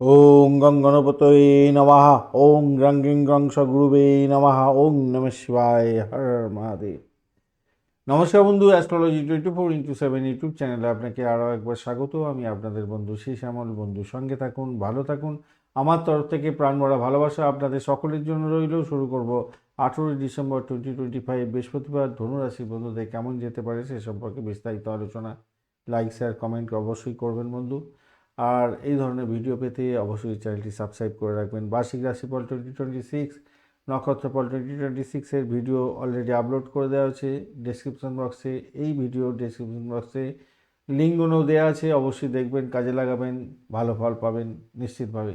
ওং গং গণপতয়ে নমঃ। ওং গ্রং গিং গ্রং সগুরুবে নমঃ। ওং নম শিবায় হর মহাদেব। নমস্কার বন্ধু astrology twenty four into seven YouTube চ্যানেলে আপনাকে আরও একবার স্বাগত। আমি আপনাদের বন্ধু শ্রী শ্যামল বন্ধু সঙ্গে থাকুন, ভালো থাকুন। আমার তরফ থেকে প্রাণ ভরা ভালোবাসা আপনাদের সকলের জন্য রইল। শুরু করব আঠেরোই ডিসেম্বর টোয়েন্টি টোয়েন্টি ফাইভ বৃহস্পতিবার। ধনুরাশি বন্ধুদের কেমন যেতে পারে সে সম্পর্কে বিস্তারিত আলোচনা। লাইক শেয়ার কমেন্ট অবশ্যই করবেন বন্ধু। আর এই ধরনের ভিডিও পেতে অবশ্যই চ্যানেলটি সাবস্ক্রাইব করে রাখবেন। বার্ষিক রাশিফল টোয়েন্টি টোয়েন্টি সিক্স নক্ষত্রফল টোয়েন্টি টোয়েন্টি সিক্সের ভিডিও অলরেডি আপলোড করে দেওয়া হয়েছে। ডেসক্রিপশন বক্সে এই ভিডিও ডেসক্রিপশন বক্সে লিঙ্কগুলো দেওয়া আছে, অবশ্যই দেখবেন, কাজে লাগাবেন, ভালো ফল পাবেন নিশ্চিতভাবে।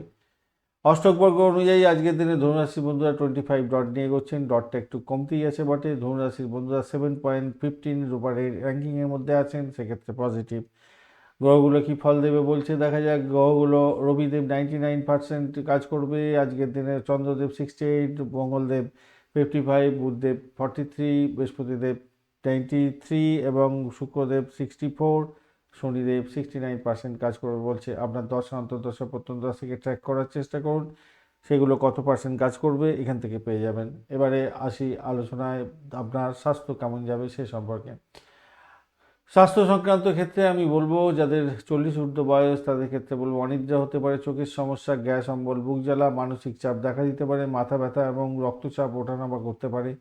অষ্টকবর্গ অনুযায়ী আজকের দিনে ধনুরাশি বন্ধুরা টোয়েন্টি ফাইভ ডট নিয়ে করছেন ডটটা একটু কমতেই আছে বটে। ধনুরাশির বন্ধুরা সেভেন পয়েন্ট ফিফটিন রুপারের র্যাঙ্কিংয়ের মধ্যে আছেন, সেক্ষেত্রে পজিটিভ গ্রহগুলো কি ফল দেবে বলছে, দেখা যাক, গ্রহগুলো, রবিদেব নাইনটি নাইন পার্সেন্ট কাজ করবে, আজকের দিনে Chandradev sixty eight Mangaldev fifty five Budhdev forty three Brihaspatidev twenty three এবং Shukradev sixty four Shanidev sixty nine percent কাজ করবে বলছে। আপনার দশ, অন্তর্দশা প্রত্যন্তদশাকে ট্র্যাক করার চেষ্টা করুন, সেগুলো কত পার্সেন্ট কাজ করবে এখান থেকে পেয়ে যাবেন। এবারে আসি আলোচনায়, আপনার স্বাস্থ্য কেমন যাবে সে সম্পর্কে। স্বাস্থ্য সংক্রান্ত ক্ষেত্রে আমি বলব, যাদের চল্লিশ ঊর্ধ্ব বয়স, তাদের ক্ষেত্রে বলব, অনিদ্রা হতে পারে, চোখের সমস্যা, গ্যাস, অম্বল, বুক জ্বালা, মানসিক চাপ দেখা দিতে পারে, মাথা ব্যথা এবং রক্তচাপ ওঠানামা করতে পারে।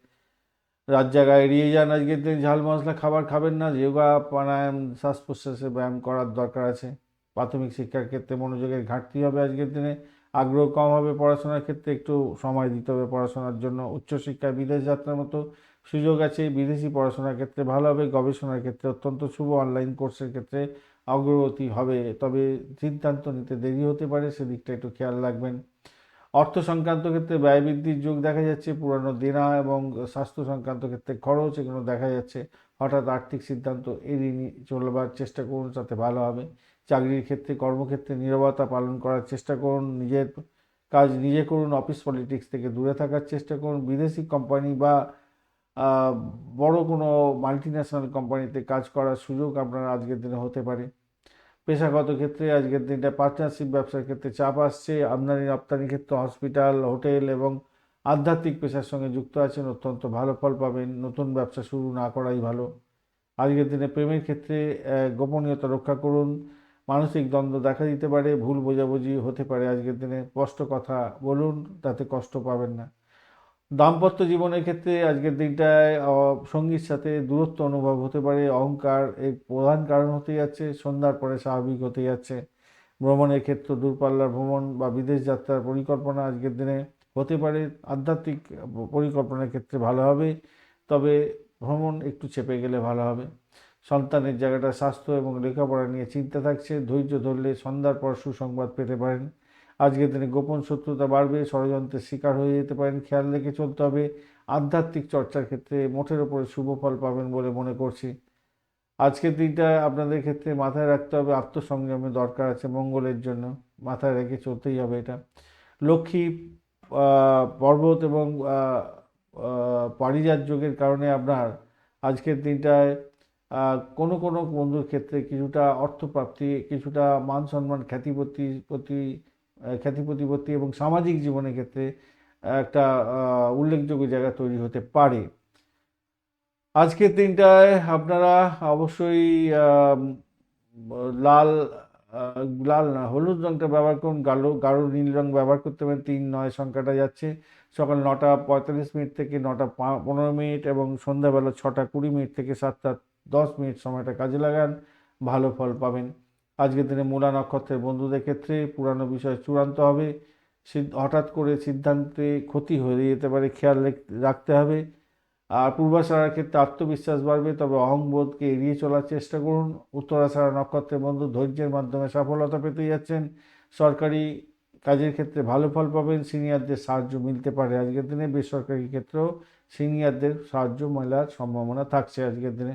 রাত জায়গা এড়িয়ে যান আজকের দিন, ঝাল মশলা খাবার খাবেন না, যোগা, প্রাণায়াম, শ্বাস প্রশ্বাসে ব্যায়াম করার দরকার আছে। প্রাথমিক শিক্ষার ক্ষেত্রে মনোযোগের ঘাটতি হবে আজকের দিনে। আগ্রহ কম হবে পড়াশোনার ক্ষেত্রে, একটু সময় দিতে হবে পড়াশোনার জন্য। উচ্চশিক্ষায় বিদেশ যাত্রার মতো সুযোগ আছে, বিদেশি পড়াশোনার ক্ষেত্রে ভালো হবে, গবেষণার ক্ষেত্রে অত্যন্ত শুভ অনলাইন কোর্সের ক্ষেত্রে অগ্রগতি হবে। তবে সিদ্ধান্ত নিতে দেরি হতে পারে, সেদিকটা একটু খেয়াল রাখবেন। অর্থ সংক্রান্ত ক্ষেত্রে ব্যয় বৃদ্ধির যোগ দেখা যাচ্ছে, পুরানো দেনা এবং স্বাস্থ্য সংক্রান্ত ক্ষেত্রে খরচ, এগুলো দেখা যাচ্ছে। হঠাৎ আর্থিক সিদ্ধান্ত এড়িয়ে চলবার চেষ্টা করুন যাতে ভালো হবে। চাকরির ক্ষেত্রে, কর্মক্ষেত্রে নিরবতা পালন করার চেষ্টা করুন, নিজের কাজ নিজে করুন, অফিস পলিটিক্স থেকে দূরে থাকার চেষ্টা করুন, বিদেশি কোম্পানি বা বড় কোনো মাল্টি ন্যাশনাল কোম্পানিতে কাজ করার সুযোগ আপনার আজকের দিনে হতে পারে। পেশাগত ক্ষেত্রে আজকের দিনটা পার্টনারশিপ ব্যবসার ক্ষেত্রে চাপ আসছে, আমদানি রপ্তানি ক্ষেত্রে হসপিটাল হোটেল এবং আধ্যাত্মিক পেশার সঙ্গে যুক্ত আছেন, অত্যন্ত ভালো ফল পাবেন, নতুন ব্যবসা শুরু না করাই ভালো। আজকের দিনে প্রেমের ক্ষেত্রে গোপনীয়তা রক্ষা করুন মানসিক দ্বন্দ্ব দেখা দিতে পারে, ভুল বোঝাবুঝি হতে পারে আজকের দিনে। স্পষ্ট কথা বলুন, তাতে কষ্ট পাবেন না। দাম্পত্য জীবনের ক্ষেত্রে আজকের দিনটায় সঙ্গীর সাথে দূরত্ব অনুভব হতে পারে, অহংকার এর প্রধান কারণ হতে যাচ্ছে, সন্ধ্যার পরে স্বাভাবিক হতে যাচ্ছে। ভ্রমণের ক্ষেত্রে, দূরপাল্লার ভ্রমণ বা বিদেশ যাত্রার পরিকল্পনা আজকের দিনে হতে পারে। আধ্যাত্মিক পরিকল্পনার ক্ষেত্রে ভালো হবে, তবে ভ্রমণ একটু চেপে গেলে ভালো হবে। সন্তানের জায়গাটা স্বাস্থ্য এবং লেখাপড়া নিয়ে চিন্তা থাকছে, ধৈর্য ধরলে সন্ধ্যার পর সুসংবাদ পেতে পারেন। আজকের দিনে গোপন শত্রুতা বাড়বে, ষড়যন্ত্রের শিকার হয়ে যেতে পারেন, খেয়াল রেখে চলতে হবে। আধ্যাত্মিক চর্চার ক্ষেত্রে মোটের ওপরে শুভ ফল পাবেন বলে মনে করছি। আজকের দিনটা আপনাদের ক্ষেত্রে মাথায় রাখতে হবে, আত্মসংযমে দরকার আছে মঙ্গলের জন্য। মাথায় রেখে চলতেই হবে এটা। লক্ষ্মী পর্বত এবং পারিজাত যোগের কারণে আপনার আজকের দিনটায় কোনো কোনো বন্ধুর ক্ষেত্রে কিছুটা অর্থপ্রাপ্তি, কিছুটা মান সম্মান খ্যাতিপতি, প্রতি খ্যাতি প্রতিপত্তি এবং সামাজিক জীবনের ক্ষেত্রে একটা উল্লেখযোগ্য জায়গা তৈরি হতে পারে। আজকের দিনটায় আপনারা অবশ্যই লাল লাল না, হলুদ রঙটা ব্যবহার করুন, গাঢ় গাঢ় নীল রং ব্যবহার করতে পারেন। তিন, নয় সংখ্যাটা যাচ্ছে। সকাল নটা পঁয়তাল্লিশ মিনিট থেকে নটা পনেরো মিনিট এবং সন্ধ্যাবেলা ছটা কুড়ি মিনিট থেকে সাতটা দশ মিনিট সময়টা কাজে লাগান, ভালো ফল পাবেন। আজকের দিনে মূলা নক্ষত্রের বন্ধুদের ক্ষেত্রে পুরানো বিষয় চূড়ান্ত হবে। হঠাৎ করে সিদ্ধান্তে ক্ষতি হয়ে যেতে পারে, খেয়াল রাখতে হবে। আর পূর্বাশারার ক্ষেত্রে আত্মবিশ্বাস বাড়বে, তবে অহংবোধকে এড়িয়ে চলার চেষ্টা করুন। উত্তরাশারা নক্ষত্রের বন্ধু ধৈর্যের মাধ্যমে সফলতা পেতে যাচ্ছেন। সরকারি কাজের ক্ষেত্রে ভালো ফল পাবেন, সিনিয়রদের সাহায্য মিলতে পারে আজকের দিনে। বেসরকারি ক্ষেত্রেও সিনিয়রদের সাহায্য মেলার সম্ভাবনা থাকছে আজকের দিনে।